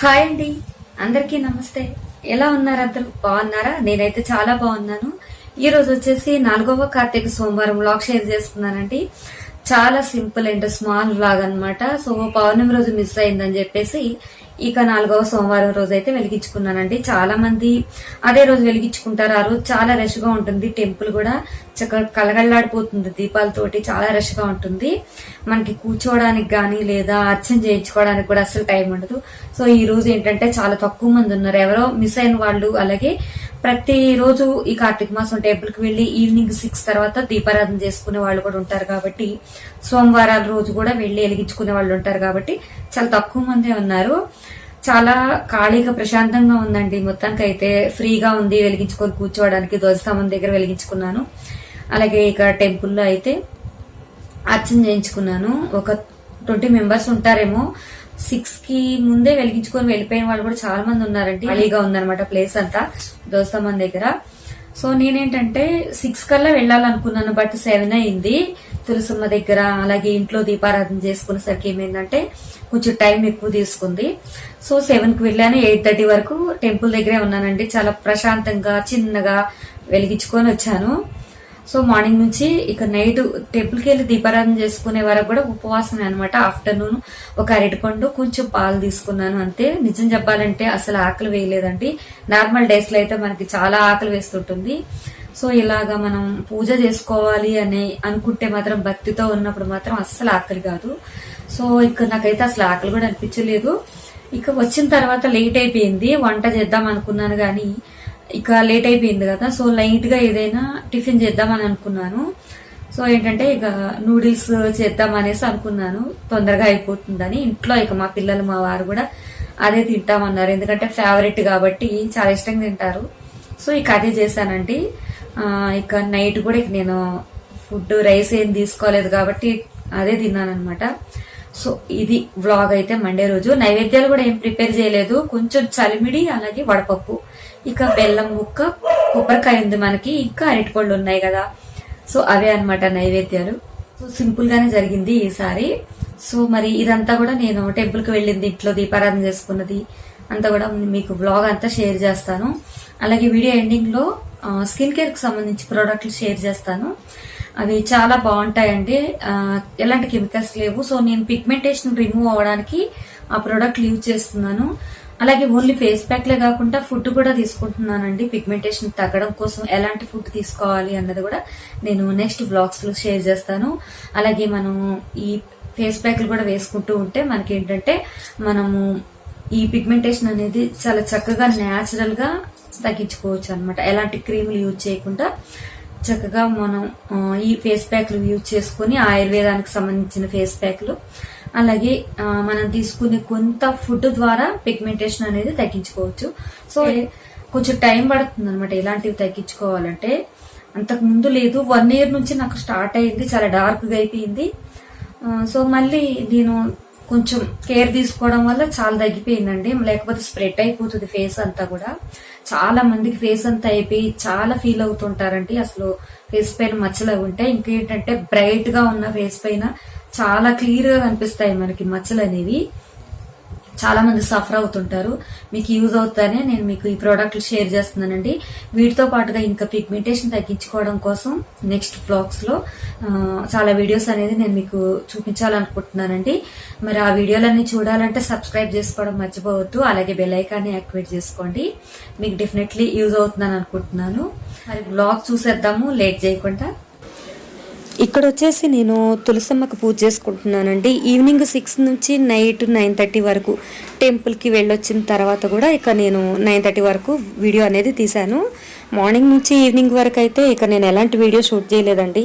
Hi అండి. అందరికీ నమస్తే. ఎలా ఉన్నారు అందరూ? బాగున్నారా? నేనైతే చాలా బాగున్నాను. ఈ రోజు వచ్చేసి నాలుగవ కార్తీక సోమవారం వ్లాగ్ షేర్ చేస్తున్నానండి. చాలా సింపుల్ అండ్ స్మాల్ వ్లాగ్ అన్నమాట. సో పౌర్ణమి రోజు మిస్ అయిందని చెప్పేసి ఇక నాలుగవ సోమవారం రోజు అయితే వెలిగించుకున్నానండి. చాలా మంది అదే రోజు వెలిగించుకుంటారు. ఆ రోజు చాలా రష్గా ఉంటుంది. టెంపుల్ కూడా చక్కగా కలగల్లాడిపోతుంది. దీపాలతోటి చాలా రష్గా ఉంటుంది. మనకి కూర్చోవడానికి కానీ లేదా అర్చన చేయించుకోవడానికి కూడా అసలు టైం ఉండదు. సో ఈ రోజు ఏంటంటే చాలా తక్కువ మంది ఉన్నారు. ఎవరో మిస్ అయిన వాళ్ళు అలాగే ప్రతి రోజు ఈ కార్తీక మాసం టెంపుల్కి వెళ్ళి ఈవినింగ్ సిక్స్ తర్వాత దీపారాధన చేసుకునే వాళ్ళు కూడా ఉంటారు కాబట్టి సోమవారాల రోజు కూడా వెళ్ళి వెలిగించుకునే వాళ్ళు ఉంటారు కాబట్టి చాలా తక్కువ మందే ఉన్నారు. చాలా ఖాళీగా ప్రశాంతంగా ఉందండి. మొత్తానికి అయితే ఫ్రీగా ఉంది వెలిగించుకొని కూర్చోవడానికి. ధ్వజస్తంభం దగ్గర వెలిగించుకున్నాను. అలాగే ఇక్కడ టెంపుల్లో అయితే అర్చన చేయించుకున్నాను. ఒక ట్వంటీ మెంబర్స్ ఉంటారేమో. సిక్స్కి ముందే వెలిగించుకొని వెళ్ళిపోయిన వాళ్ళు కూడా చాలా మంది ఉన్నారండి. ఖాళీగా ఉందన్నమాట ప్లేస్ అంతా. దోస్తమ్మన్ దగ్గర. సో నేనేంటంటే సిక్స్ కల్లా వెళ్ళాలనుకున్నాను బట్ సెవెన్ అయింది. తులసమ్మ దగ్గర అలాగే ఇంట్లో దీపారాధన చేసుకునేసరికి ఏమైందంటే కొంచెం టైం ఎక్కువ తీసుకుంది. సో సెవెన్కి వెళ్ళాను ఎయిట్ థర్టీ వరకు టెంపుల్ దగ్గరే ఉన్నానండి. చాలా ప్రశాంతంగా చిన్నగా వెలిగించుకొని వచ్చాను. సో మార్నింగ్ నుంచి ఇక నైట్ టెంపుల్కి వెళ్ళి దీపారాధన చేసుకునే వరకు కూడా ఉపవాసమే అనమాట ఆఫ్టర్నూన్ ఒక అరటిపండు కొంచెం పాలు తీసుకున్నాను అంతే. నిజం చెప్పాలంటే అసలు ఆకలి వేయలేదండి. నార్మల్ డేస్లో అయితే మనకి చాలా ఆకలి వేస్తుంటుంది. సో ఇలాగా మనం పూజ చేసుకోవాలి అని అనుకుంటే మాత్రం భక్తితో ఉన్నప్పుడు మాత్రం అస్సలు ఆకలి కాదు. సో ఇక నాకైతే అసలు ఆకలి కూడా అనిపించలేదు. ఇక వచ్చిన తర్వాత లేట్ అయిపోయింది. వంట చేద్దాం అనుకున్నాను కానీ ఇక లేట్ అయిపోయింది కదా సో లైట్గా ఏదైనా టిఫిన్ చేద్దామని అనుకున్నాను. సో ఏంటంటే ఇక నూడిల్స్ చేద్దాం అనేసి అనుకున్నాను. తొందరగా అయిపోతుందని ఇంట్లో ఇక మా పిల్లలు మా వారు కూడా అదే తింటామన్నారు. ఎందుకంటే ఫేవరెట్ కాబట్టి చాలా ఇష్టంగా తింటారు. సో ఇక అదే చేశానండి. ఇక నైట్ కూడా ఇక నేను ఫుడ్ రైస్ ఏం తీసుకోలేదు కాబట్టి అదే తిన్నాను అనమాట సో ఇది వ్లాగ్ అయితే మండే రోజు. నైవేద్యాలు కూడా ఏం ప్రిపేర్ చేయలేదు. కొంచెం చలిమిడి అలాగే వడపప్పు. ఇక బెల్లం ముక్క కొబ్బరికాయ ఉంది మనకి ఇంకా అరటిపళ్ళు ఉన్నాయి కదా. సో అవే అనమాట నైవేద్యాలు. సో సింపుల్ గానే జరిగింది ఈసారి సో మరి ఇదంతా కూడా నేను టెంపుల్కి వెళ్ళింది ఇంట్లో దీపారాధన చేసుకున్నది. అంతా కూడా మీకు వ్లాగ్ అంతా షేర్ చేస్తాను. అలాగే వీడియో ఎండింగ్లో స్కిన్ కేర్కి సంబంధించి ప్రోడక్ట్లు షేర్ చేస్తాను. అవి చాలా బాగుంటాయండి. ఎలాంటి కెమికల్స్ లేవు. సో నేను పిగ్మెంటేషన్ రిమూవ్ అవ్వడానికి ఆ ప్రోడక్ట్లు యూజ్ చేస్తున్నాను. అలాగే ఓన్లీ ఫేస్ ప్యాక్లే కాకుండా ఫుడ్ కూడా తీసుకుంటున్నానండి. పిగ్మెంటేషన్ తగ్గడం కోసం ఎలాంటి ఫుడ్ తీసుకోవాలి అన్నది కూడా నేను నెక్స్ట్ బ్లాగ్స్లో షేర్ చేస్తాను. అలాగే మనం ఈ ఫేస్ ప్యాక్లు కూడా వేసుకుంటూ ఉంటే మనకి ఏంటంటే మనము ఈ పిగ్మెంటేషన్ అనేది చాలా చక్కగా న్యాచురల్గా తగ్గించుకోవచ్చు అనమాట ఎలాంటి క్రీములు యూజ్ చేయకుండా చక్కగా మనం ఈ ఫేస్ ప్యాక్లు యూజ్ చేసుకుని ఆయుర్వేదానికి సంబంధించిన ఫేస్ ప్యాక్లు అలాగే మనం తీసుకునే కొంత ఫుడ్ ద్వారా పిగ్మెంటేషన్ అనేది తగ్గించుకోవచ్చు. సో కొంచెం టైం పడుతుంది అనమాట ఇలాంటివి తగ్గించుకోవాలంటే. అంతకు ముందు లేదు వన్ ఇయర్ నుంచి నాకు స్టార్ట్ అయింది చాలా డార్క్గా అయిపోయింది సో మళ్ళీ నేను కొంచెం కేర్ తీసుకోవడం వల్ల చాలా తగ్గిపోయిందండి. లేకపోతే స్ప్రెడ్ అయిపోతుంది ఫేస్ అంతా కూడా. చాలా మందికి ఫేస్ అంతా అయిపోయి చాలా ఫీల్ అవుతుంటారండి. అసలు ఫేస్ పైన మచ్చలు ఉంటాయి ఇంకేంటంటే బ్రైట్గా ఉన్న ఫేస్ పైన చాలా క్లియర్గా కనిపిస్తాయి మనకి మచ్చలు అనేవి. చాలా మంది సఫర్ అవుతుంటారు. మీకు యూజ్ అవుతానే నేను మీకు ఈ ప్రోడక్ట్లు షేర్ చేస్తున్నానండి. వీటితో పాటుగా ఇంకా పిగ్మెంటేషన్ తగ్గించుకోవడం కోసం నెక్స్ట్ బ్లాగ్స్లో చాలా వీడియోస్ అనేది నేను మీకు చూపించాలనుకుంటున్నానండి. మరి ఆ వీడియోలన్నీ చూడాలంటే సబ్స్క్రైబ్ చేసుకోవడం మర్చిపోవద్దు. అలాగే బెల్ ఐకాన్ని యాక్టివేట్ చేసుకోండి. మీకు డెఫినెట్లీ యూజ్ అవుతుందని అనుకుంటున్నాను. మరి బ్లాగ్ చూసేద్దాము. లేట్ చేయకుండా ఇక్కడ వచ్చేసి నేను తులసమ్మకు పూజ చేసుకుంటున్నానండి. ఈవినింగ్ సిక్స్ నుంచి నైట్ నైన్ థర్టీ వరకు టెంపుల్కి వెళ్ళొచ్చిన తర్వాత కూడా ఇక నేను నైన్ థర్టీ వరకు వీడియో అనేది తీశాను. మార్నింగ్ నుంచి ఈవినింగ్ వరకు అయితే ఇక నేను ఎలాంటి వీడియో షూట్ చేయలేదండి.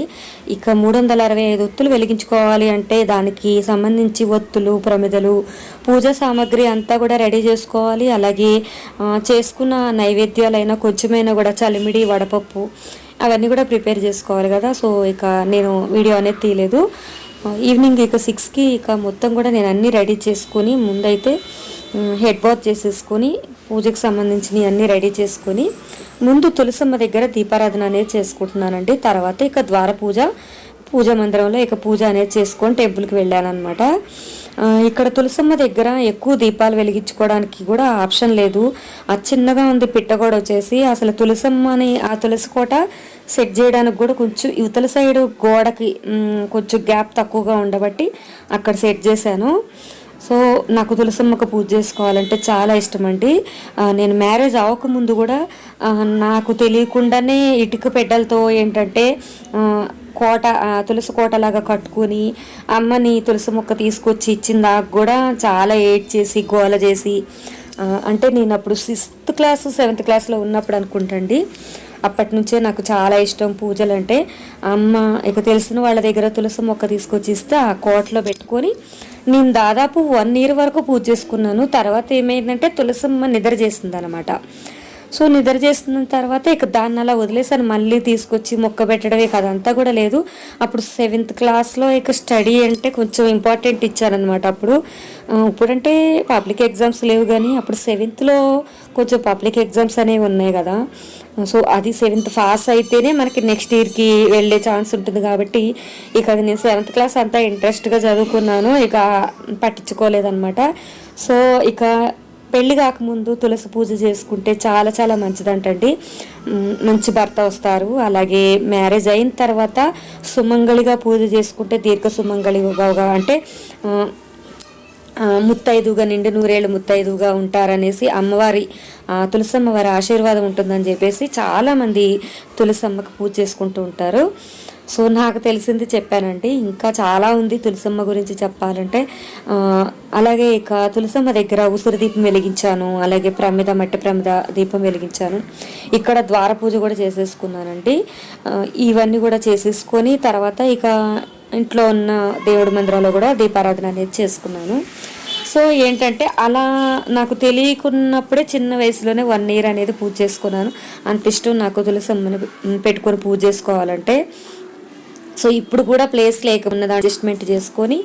ఇక మూడు వందల అరవై ఐదు ఒత్తులు వెలిగించుకోవాలి అంటే దానికి సంబంధించి ఒత్తులు ప్రమిదలు పూజా సామాగ్రి అంతా కూడా రెడీ చేసుకోవాలి. అలాగే చేసుకున్న నైవేద్యాలైనా కొంచెమైనా కూడా చలిమిడి వడపప్పు అవన్నీ కూడా ప్రిపేర్ చేసుకోవాలి కదా. సో ఇక నేను వీడియో అనేది తీయలేదు. ఈవినింగ్ ఇక సిక్స్కి ఇక మొత్తం కూడా నేను అన్నీ రెడీ చేసుకొని ముందైతే హెడ్ బాత్ చేసేసుకొని పూజకు సంబంధించినవి అన్నీ రెడీ చేసుకొని ముందు తులసమ్మ దగ్గర దీపారాధన అనేది చేసుకుంటున్నానండి. తర్వాత ఇక ద్వార పూజ పూజ మందిరంలో ఇక పూజ అనేది చేసుకొని టెంపుల్కి వెళ్ళాను అనమాట ఇక్కడ తులసమ్మ దగ్గర ఎక్కువ దీపాలు వెలిగించుకోవడానికి కూడా ఆప్షన్ లేదు. ఆ చిన్నగా ఉంది పిట్ట కూడా వచ్చేసి అసలు తులసమ్మని ఆ తులసి కోట సెట్ చేయడానికి కూడా కొంచెం యువతల సైడ్ గోడకి కొంచెం గ్యాప్ తక్కువగా ఉండబట్టి అక్కడ సెట్ చేశాను. సో నాకు తులసమ్మకు పూజ చేసుకోవాలంటే చాలా ఇష్టం అండి నేను మ్యారేజ్ అవ్వకముందు కూడా నాకు తెలియకుండానే ఇటుక పెడ్డలతో ఏంటంటే కోట తులసి కోటలాగా కట్టుకుని అమ్మని తులసి మొక్క తీసుకొచ్చి ఇచ్చిన దాకా కూడా చాలా ఏడ్ చేసి గోల చేసి అంటే నేను అప్పుడు సిక్స్త్ క్లాస్ సెవెంత్ క్లాస్లో ఉన్నప్పుడు అనుకుంటండి. అప్పటి నుంచే నాకు చాలా ఇష్టం పూజలు అంటే అమ్మ ఇక తెలిసిన వాళ్ళ దగ్గర తులసి మొక్క తీసుకొచ్చి ఇస్తే ఆ కోటలో పెట్టుకొని నేను దాదాపు వన్ ఇయర్ వరకు పూజ చేసుకున్నాను. తర్వాత ఏమైందంటే తులసమ్మ నిద్ర చేసింది అనమాట సో నిద్ర చేస్తున్న తర్వాత ఇక దాన్ని అలా వదిలేసాను. మళ్ళీ తీసుకొచ్చి మొక్క పెట్టడం ఇక అదంతా కూడా లేదు. అప్పుడు సెవెంత్ క్లాస్లో ఇక స్టడీ అంటే కొంచెం ఇంపార్టెంట్ ఇచ్చారనమాట అప్పుడు. ఇప్పుడంటే పబ్లిక్ ఎగ్జామ్స్ లేవు కానీ అప్పుడు సెవెంత్లో కొంచెం పబ్లిక్ ఎగ్జామ్స్ అనేవి ఉన్నాయి కదా. సో అది సెవెంత్ పాస్ అయితేనే మనకి నెక్స్ట్ ఇయర్కి వెళ్ళే ఛాన్స్ ఉంటుంది కాబట్టి ఇక అది నేను సెవెంత్ క్లాస్ అంతా ఇంట్రెస్ట్గా చదువుకున్నాను. ఇక పట్టించుకోలేదన్నమాట. సో ఇక పెళ్ళి కాకముందు తులసి పూజ చేసుకుంటే చాలా చాలా మంచిదంటండి. మంచి భర్త వస్తారు. అలాగే మ్యారేజ్ అయిన తర్వాత సుమంగళిగా పూజ చేసుకుంటే దీర్ఘ సుమంగళిగా అంటే ముత్తైదుగా నిండు నూరేళ్ళు ముత్తైదుగా ఉంటారనేసి అమ్మవారి తులసమ్మ వారి ఆశీర్వాదం ఉంటుందని చెప్పేసి చాలామంది తులసమ్మకి పూజ చేసుకుంటూ ఉంటారు. సో నాకు తెలిసింది చెప్పానండి ఇంకా చాలా ఉంది తులసమ్మ గురించి చెప్పాలంటే. అలాగే ఇక తులసమ్మ దగ్గర ఉసిరి దీపం వెలిగించాను అలాగే ప్రమిద మట్టి ప్రమిద దీపం వెలిగించాను. ఇక్కడ ద్వార పూజ కూడా చేసేసుకున్నానండి. ఇవన్నీ కూడా చేసేసుకొని తర్వాత ఇక ఇంట్లో ఉన్న దేవుడి మందిరాల్లో కూడా దీపారాధన అనేది చేసుకున్నాను. సో ఏంటంటే అలా నాకు తెలియకున్నప్పుడే చిన్న వయసులోనే వన్ ఇయర్ అనేది పూజ చేసుకున్నాను. అంత ఇష్టం నాకు తులసమ్మని పెట్టుకొని పూజ చేసుకోవాలంటే. సో ఇప్పుడు కూడా ప్లేస్ లేకున్నది అడ్జస్ట్మెంట్ చేసుకొని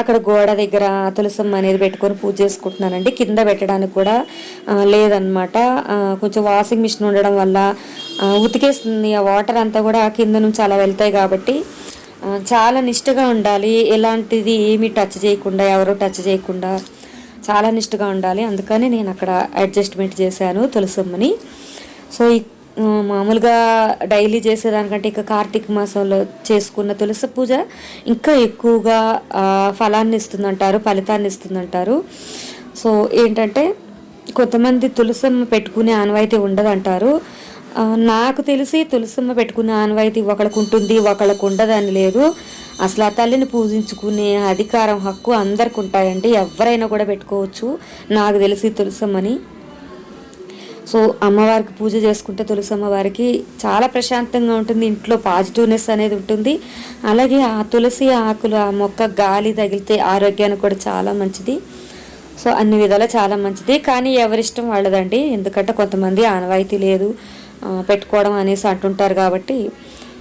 అక్కడ గోడ దగ్గర తులసమ్మ అనేది పెట్టుకొని పూజ చేసుకుంటున్నానండి. కింద పెట్టడానికి కూడా లేదనమాట కొంచెం వాషింగ్ మిషన్ ఉండడం వల్ల ఉతికేస్తుంది. ఆ వాటర్ అంతా కూడా కింద నుంచి అలా వెళ్తాయి కాబట్టి చాలా నిష్ఠగా ఉండాలి. ఎలాంటిది ఏమీ టచ్ చేయకుండా ఎవరో టచ్ చేయకుండా చాలా నిష్ఠగా ఉండాలి. అందుకని నేను అక్కడ అడ్జస్ట్మెంట్ చేశాను తులసమ్మని. సో మామూలుగా డైలీ చేసేదానికంటే ఇంకా కార్తీక మాసంలో చేసుకున్న తులసి పూజ ఇంకా ఎక్కువగా ఫలాన్ని ఇస్తుందంటారు ఫలితాన్ని ఇస్తుందంటారు. సో ఏంటంటే కొంతమంది తులసమ్మ పెట్టుకునే ఆనవాయితీ ఉండదంటారు. నాకు తెలిసి తులసమ్మ పెట్టుకునే ఆనవాయితీ ఒకళ్ళకు ఉంటుంది ఒకళ్ళకు ఉండదని లేదు. అసలు ఆ తల్లిని పూజించుకునే అధికారం హక్కు అందరికి ఉంటాయండి ఎవరైనా కూడా పెట్టుకోవచ్చు. నాకు తెలిసి తులసమ్మని. సో అమ్మవారికి పూజ చేసుకుంటే తులసి అమ్మవారికి చాలా ప్రశాంతంగా ఉంటుంది ఇంట్లో పాజిటివ్నెస్ అనేది ఉంటుంది. అలాగే ఆ తులసి ఆకులు ఆ మొక్క గాలి తగిలితే ఆరోగ్యానికి కూడా చాలా మంచిది. సో అన్ని విధాలా చాలా మంచిది. కానీ ఎవరిష్టం వాళ్ళదండి. ఎందుకంటే కొంతమంది ఆనవాయితీ లేదు పెట్టుకోవడం అనేసి అంటుంటారు కాబట్టి.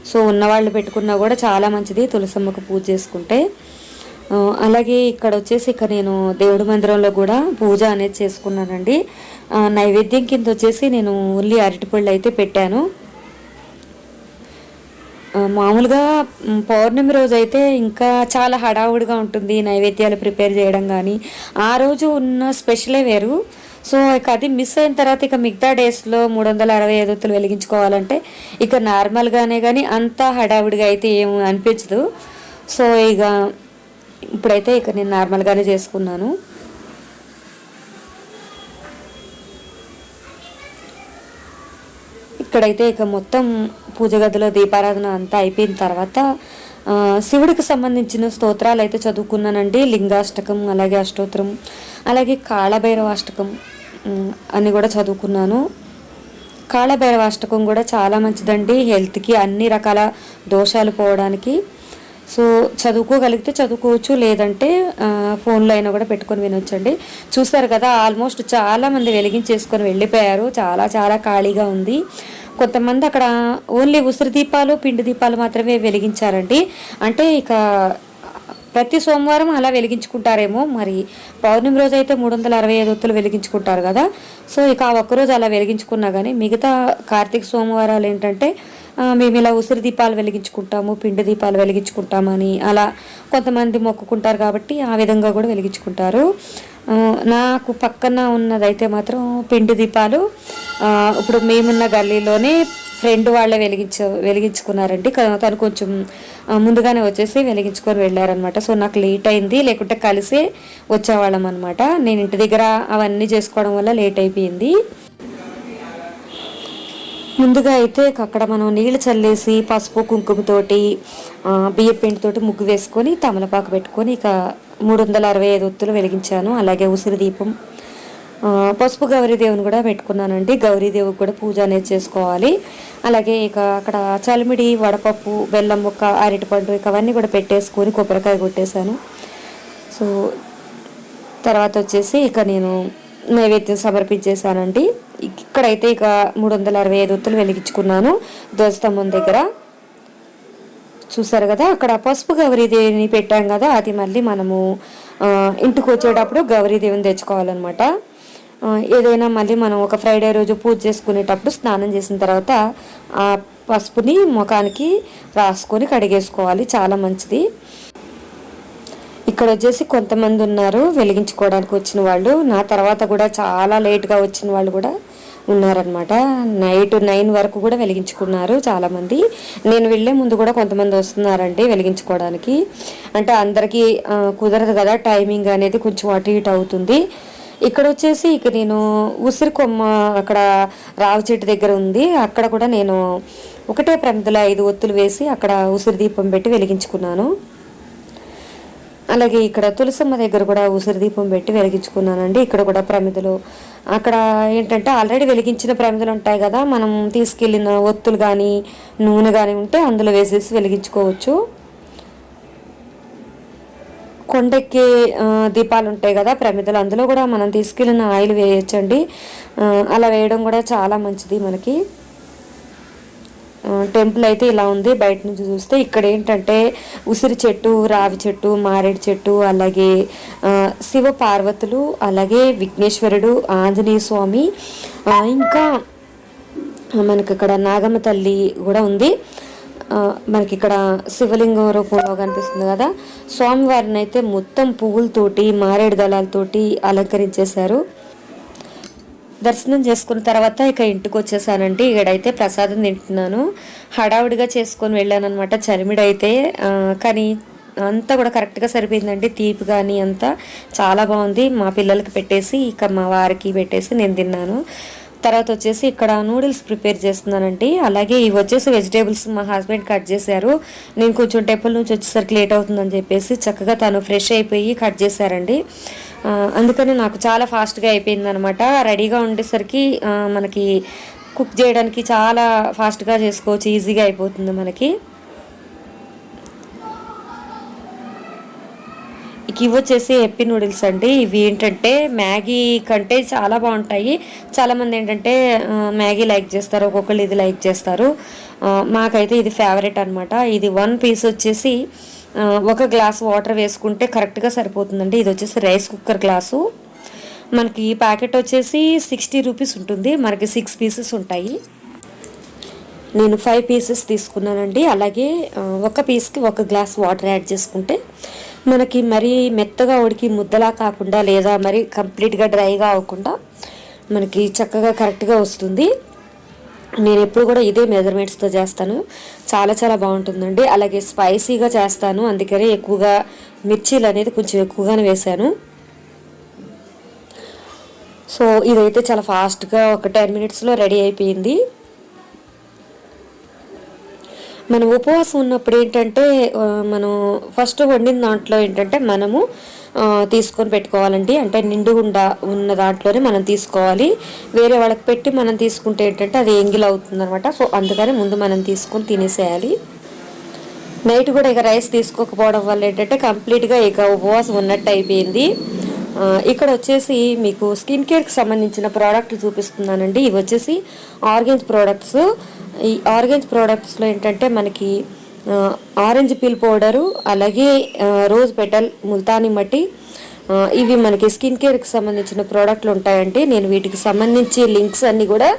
సో ఉన్నవాళ్ళు పెట్టుకున్నా కూడా చాలా మంచిది తులసమ్మకు పూజ చేసుకుంటే. అలాగే ఇక్కడ వచ్చేసి ఇక నేను దేవుడి మందిరంలో కూడా పూజ అనేది చేసుకున్నానండి. నైవేద్యం కింద వచ్చేసి నేను ఓన్లీ అరటిపళ్ళు అయితే పెట్టాను. మామూలుగా పౌర్ణమి రోజు అయితే ఇంకా చాలా హడావుడిగా ఉంటుంది నైవేద్యాలు ప్రిపేర్ చేయడం కానీ ఆ రోజు ఉన్న స్పెషలే వేరు. సో ఇక అది మిస్ అయిన తర్వాత ఇక మిగతా డేస్లో మూడు వందల అరవై ఐదు ఒత్తులు వెలిగించుకోవాలంటే ఇక నార్మల్గానే కానీ అంత హడావుడిగా అయితే ఏం అనిపించదు. సో ఇక ఇప్పుడైతే ఇక నేను నార్మల్గానే చేసుకున్నాను. ఇక్కడైతే ఇక మొత్తం పూజ గదిలో దీపారాధన అంతా అయిపోయిన తర్వాత శివుడికి సంబంధించిన స్తోత్రాలు అయితే చదువుకున్నానండి. లింగాష్టకం అలాగే అష్టోత్తరం అలాగే కాళభైరవాష్టకం అష్టకం అని కూడా చదువుకున్నాను. కాళభైరవాష్టకం కూడా చాలా మంచిదండి. హెల్త్కి అన్ని రకాల దోషాలు పోవడానికి సో చదువుకోగలిగితే చదువుకోవచ్చు లేదంటే ఫోన్లో అయినా కూడా పెట్టుకొని వినొచ్చండి. చూసారు కదా ఆల్మోస్ట్ చాలా మంది వెలిగించేసుకొని వెళ్ళిపోయారు. చాలా చాలా ఖాళీగా ఉంది. కొంతమంది అక్కడ ఓన్లీ ఉసిరి దీపాలు పిండి దీపాలు మాత్రమే వెలిగించారండి. అంటే ఇక ప్రతి సోమవారం అలా వెలిగించుకుంటారేమో. మరి పౌర్ణమి రోజు అయితే మూడు వందల అరవై ఐదు ఒత్తులు వెలిగించుకుంటారు కదా. సో ఇక ఆ ఒక్కరోజు అలా వెలిగించుకున్నా కానీ మిగతా కార్తీక సోమవారాలు ఏంటంటే మేము ఇలా ఉసిరి దీపాలు వెలిగించుకుంటాము పిండి దీపాలు వెలిగించుకుంటామని అలా కొంతమంది మొక్కుకుంటారు కాబట్టి ఆ విధంగా కూడా వెలిగించుకుంటారు. నాకు పక్కన ఉన్నదైతే మాత్రం పిండి దీపాలు ఇప్పుడు మేమున్న గల్లీలోనే ఫ్రెండ్ వాళ్ళే వెలిగించ వెలిగించుకున్నారండి. తను కొంచెం ముందుగానే వచ్చేసి వెలిగించుకొని వెళ్ళారనమాట సో నాకు లేట్ అయింది లేకుంటే కలిసే వచ్చేవాళ్ళం అనమాట నేను ఇంటి దగ్గర అవన్నీ చేసుకోవడం వల్ల లేట్ అయిపోయింది. ముందుగా అయితే అక్కడ మనం నీళ్ళు చల్లేసి పసుపు కుంకుమతోటి ఆ, బియ్యం పిండితోటి ముగ్గు వేసుకొని తమలపాకు పెట్టుకొని ఇక మూడు వందల అరవై ఐదు ఒత్తులు వెలిగించాను. అలాగే ఉసిరి దీపం పసుపు గౌరీదేవుని కూడా పెట్టుకున్నానండి. గౌరీదేవికి కూడా పూజ అనేది చేసుకోవాలి. అలాగే ఇక అక్కడ చలిమిడి వడపప్పు బెల్లం ముక్క అరటిపండు ఇక అవన్నీ కూడా పెట్టేసుకొని కొబ్బరికాయ కొట్టేశాను. సో తర్వాత వచ్చేసి ఇక నేను నైవేద్యం సమర్పించేశానండి. ఇక్కడైతే ఇక మూడు వందల అరవై ఐదు ఒత్తులు వెలిగించుకున్నాను. ధ్వజస్తంభం దగ్గర. చూసారు కదా అక్కడ పసుపు గౌరీదేవిని పెట్టాం కదా అది మళ్ళీ మనము ఇంటికి వచ్చేటప్పుడు గౌరీదేవిని తెచ్చుకోవాలన్నమాట. ఏదైనా మళ్ళీ మనం ఒక ఫ్రైడే రోజు పూజ చేసుకునేటప్పుడు స్నానం చేసిన తర్వాత ఆ పసుపుని ముఖానికి రాసుకొని కడిగేసుకోవాలి చాలా మంచిది. ఇక్కడ వచ్చేసి కొంతమంది ఉన్నారు వెలిగించుకోవడానికి వచ్చిన వాళ్ళు. నా తర్వాత కూడా చాలా లేట్గా వచ్చిన వాళ్ళు కూడా ఉన్నారనమాట నైట్ నైన్ వరకు కూడా వెలిగించుకున్నారు చాలామంది. నేను వెళ్ళే ముందు కూడా కొంతమంది వస్తున్నారండి వెలిగించుకోవడానికి. అంటే అందరికీ కుదరదు కదా టైమింగ్ అనేది కొంచెం అటు ఇటు అవుతుంది. ఇక్కడ వచ్చేసి ఇక నేను ఉసిరి కొమ్మ అక్కడ రావి చెట్టు దగ్గర ఉంది. అక్కడ కూడా నేను ఒకటే ప్రమిదలో ఐదు ఒత్తులు వేసి అక్కడ ఉసిరి దీపం పెట్టి వెలిగించుకున్నాను. అలాగే ఇక్కడ తులసమ్మ దగ్గర కూడా ఉసిరి దీపం పెట్టి వెలిగించుకున్నానండి. ఇక్కడ కూడా ప్రమిదలు. అక్కడ ఏంటంటే ఆల్రెడీ వెలిగించిన ప్రమిదలు ఉంటాయి కదా మనం తీసుకెళ్ళిన ఒత్తులు కానీ నూనె కానీ ఉంటే అందులో వేసేసి వెలిగించుకోవచ్చు. కొండెక్కి దీపాలు ఉంటాయి కదా ప్రమిదలు అందులో కూడా మనం తీసుకెళ్ళిన ఆయిల్ వేయచ్చండి. అలా వేయడం కూడా చాలా మంచిది మనకి. టెంపుల్ అయితే ఇలా ఉంది. బయట నుంచి చూస్తే ఇక్కడ ఏంటంటే ఉసిరి చెట్టు రావి చెట్టు మారేడు చెట్టు అలాగే శివ పార్వతులు అలాగే విఘ్నేశ్వరుడు ఆంజనేయ స్వామి ఇంకా మనకి ఇక్కడ నాగమ్మ తల్లి కూడా ఉంది. మనకి ఇక్కడ శివలింగం రూపంలో కనిపిస్తుంది కదా. స్వామివారిని అయితే మొత్తం పువ్వులతోటి మారేడు దళాలతోటి అలంకరించేశారు. దర్శనం చేసుకున్న తర్వాత ఇక ఇంటికి వచ్చేసానండి ఇక్కడైతే ప్రసాదం తింటున్నాను. హడావుడిగా చేసుకొని వెళ్ళాను అనమాట అయితే కానీ అంతా కూడా కరెక్ట్గా సరిపోయిందండి. తీపి కానీ అంతా చాలా బాగుంది. మా పిల్లలకి పెట్టేసి ఇక మా వారికి పెట్టేసి నేను తిన్నాను. తర్వాత వచ్చేసి ఇక్కడ నూడిల్స్ ప్రిపేర్ చేస్తున్నానండి. అలాగే ఇవి వచ్చేసి వెజిటేబుల్స్ మా హస్బెండ్ కట్ చేశారు. నేను కొంచెం టెంపుల్ నుంచి వచ్చేసరికి లేట్ అవుతుందని చెప్పేసి చక్కగా తను ఫ్రెష్ అయిపోయి కట్ చేశారండి. అందుకని నాకు చాలా ఫాస్ట్గా అయిపోయింది అనమాట రెడీగా ఉండేసరికి మనకి కుక్ చేయడానికి చాలా ఫాస్ట్గా చేసుకోవచ్చు ఈజీగా అయిపోతుంది మనకి. ఇక ఇవి వచ్చేసి ఎప్పి నూడిల్స్ అండి. ఇవి ఏంటంటే మ్యాగీ కంటే చాలా బాగుంటాయి. చాలామంది ఏంటంటే మ్యాగీ లైక్ చేస్తారు ఒక్కొక్కరు ఇది లైక్ చేస్తారు. మాకైతే ఇది ఫేవరెట్ అనమాట ఇది వన్ పీస్ వచ్చేసి ఒక గ్లాస్ వాటర్ వేసుకుంటే కరెక్ట్గా సరిపోతుందండి. ఇది వచ్చేసి రైస్ కుక్కర్ గ్లాసు. మనకి ఈ ప్యాకెట్ వచ్చేసి సిక్స్టీ రూపీస్ ఉంటుంది. మనకి సిక్స్ పీసెస్ ఉంటాయి. నేను ఫైవ్ పీసెస్ తీసుకున్నానండి. అలాగే ఒక పీస్కి ఒక గ్లాస్ వాటర్ యాడ్ చేసుకుంటే మనకి మరీ మెత్తగా ఉడికి ముద్దలా కాకుండా లేదా మరి కంప్లీట్గా డ్రైగా అవ్వకుండా మనకి చక్కగా కరెక్ట్గా వస్తుంది. నేను ఎప్పుడు కూడా ఇదే మెజర్మెంట్స్తో చేస్తాను. చాలా చాలా బాగుంటుందండి. అలాగే స్పైసీగా చేస్తాను. అందుకనే ఎక్కువగా మిర్చీలు అనేది కొంచెం ఎక్కువగానే వేశాను. సో ఇదైతే చాలా ఫాస్ట్గా ఒక టెన్ మినిట్స్లో రెడీ అయిపోయింది. మనం ఉపవాసం ఉన్నప్పుడు ఏంటంటే మనం ఫస్ట్ వండిన దాంట్లో ఏంటంటే మనము తీసుకొని పెట్టుకోవాలండి. అంటే నిండుగుండా ఉన్న దాంట్లోనే మనం తీసుకోవాలి. వేరే వాళ్ళకి పెట్టి మనం తీసుకుంటే ఏంటంటే అది ఎంగిల్ అవుతుంది అనమాట సో అందుకని ముందు మనం తీసుకొని తినేసేయాలి. నైట్ కూడా ఇక రైస్ తీసుకోకపోవడం వల్ల ఏంటంటే కంప్లీట్గా ఇక ఉపవాసం ఉన్నట్టు అయిపోయింది. ఇక్కడ వచ్చేసి మీకు స్కిన్ కేర్కి సంబంధించిన ప్రోడక్ట్ చూపిస్తున్నానండి. ఇవి వచ్చేసి ఆర్గెన్స్ ప్రోడక్ట్స్. ఈ ఆర్గెన్స్ ప్రోడక్ట్స్లో ఏంటంటే మనకి ఆరెంజ్ పీల్ పౌడరు అలాగే రోజ్ పెటల్ ముల్తానీ మట్టి ఇవి మనకి స్కిన్ కేర్కి సంబంధించిన ప్రోడక్ట్లు ఉంటాయండి. నేను వీటికి సంబంధించి లింక్స్ అన్నీ కూడా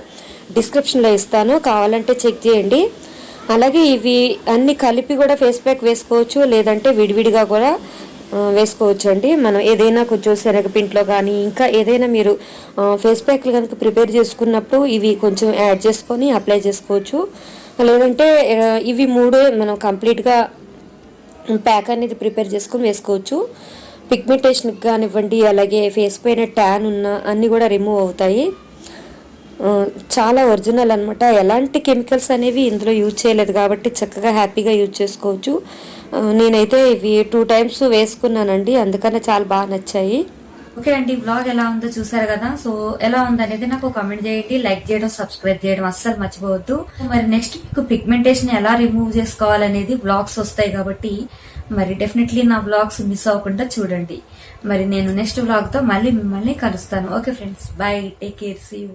డిస్క్రిప్షన్లో ఇస్తాను. కావాలంటే చెక్ చేయండి. అలాగే ఇవి అన్ని కలిపి కూడా ఫేస్ ప్యాక్ వేసుకోవచ్చు లేదంటే విడివిడిగా కూడా వేసుకోవచ్చు అండి మనం ఏదైనా కొంచెం శనగపింట్లో కానీ ఇంకా ఏదైనా మీరు ఫేస్ ప్యాక్లు కనుక ప్రిపేర్ చేసుకున్నప్పుడు ఇవి కొంచెం యాడ్ చేసుకొని అప్లై చేసుకోవచ్చు. లేదంటే ఇవి మూడే మనం కంప్లీట్గా ప్యాక్ అనేది ప్రిపేర్ చేసుకొని వేసుకోవచ్చు. పిగ్మెంటేషన్కి కానివ్వండి అలాగే ఫేస్ పైన ట్యాన్ ఉన్న అన్నీ కూడా రిమూవ్ అవుతాయి. చాలా ఒరిజినల్ అనమాట ఎలాంటి కెమికల్స్ అనేవి ఇందులో యూజ్ చేయలేదు కాబట్టి చక్కగా హ్యాపీగా యూజ్ చేసుకోవచ్చు. నేనైతే ఇవి టూ టైమ్స్ వేసుకున్నానండి. అందుకనే చాలా బాగా నచ్చాయి. ఓకే అండి బ్లాగ్ ఎలా ఉందో చూసారు కదా. సో ఎలా ఉందనేది అనేది నాకు కామెంట్ చేయండి లైక్ చేయడం సబ్స్క్రైబ్ చేయడం అస్సలు మర్చిపోవద్దు. మరి నెక్స్ట్ మీకు పిగ్మెంటేషన్ ఎలా రిమూవ్ చేసుకోవాలనేది బ్లాగ్స్ వస్తాయి కాబట్టి మరి డెఫినెట్లీ నా బ్లాగ్స్ మిస్ అవ్వకుండా చూడండి. మరి నేను నెక్స్ట్ బ్లాగ్తో మళ్ళీ మిమ్మల్ని కలుస్తాను. Okay friends bye take care see you